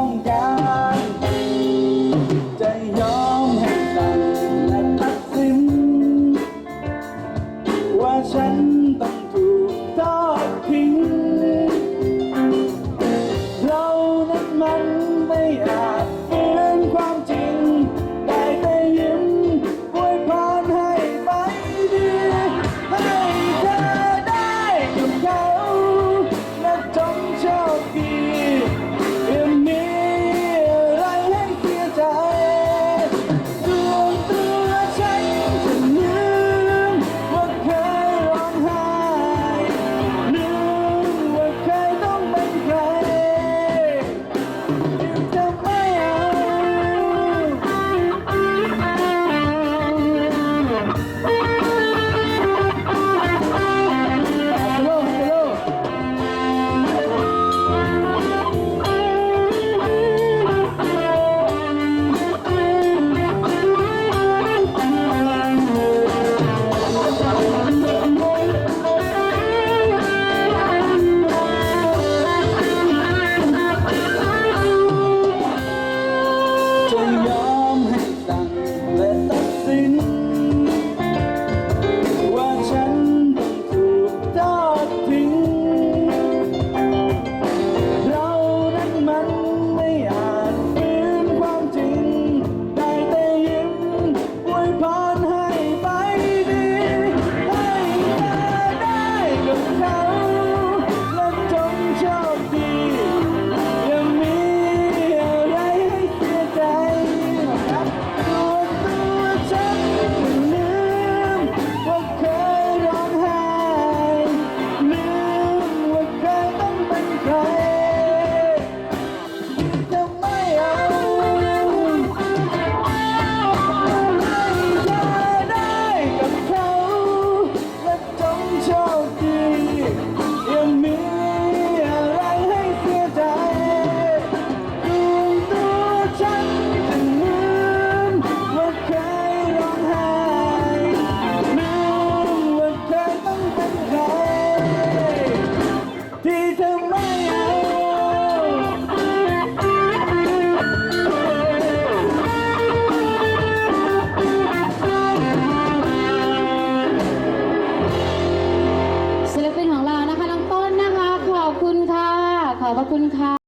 องการ จะยอมให้สั่งและตัดสิน ว่าฉัน 分开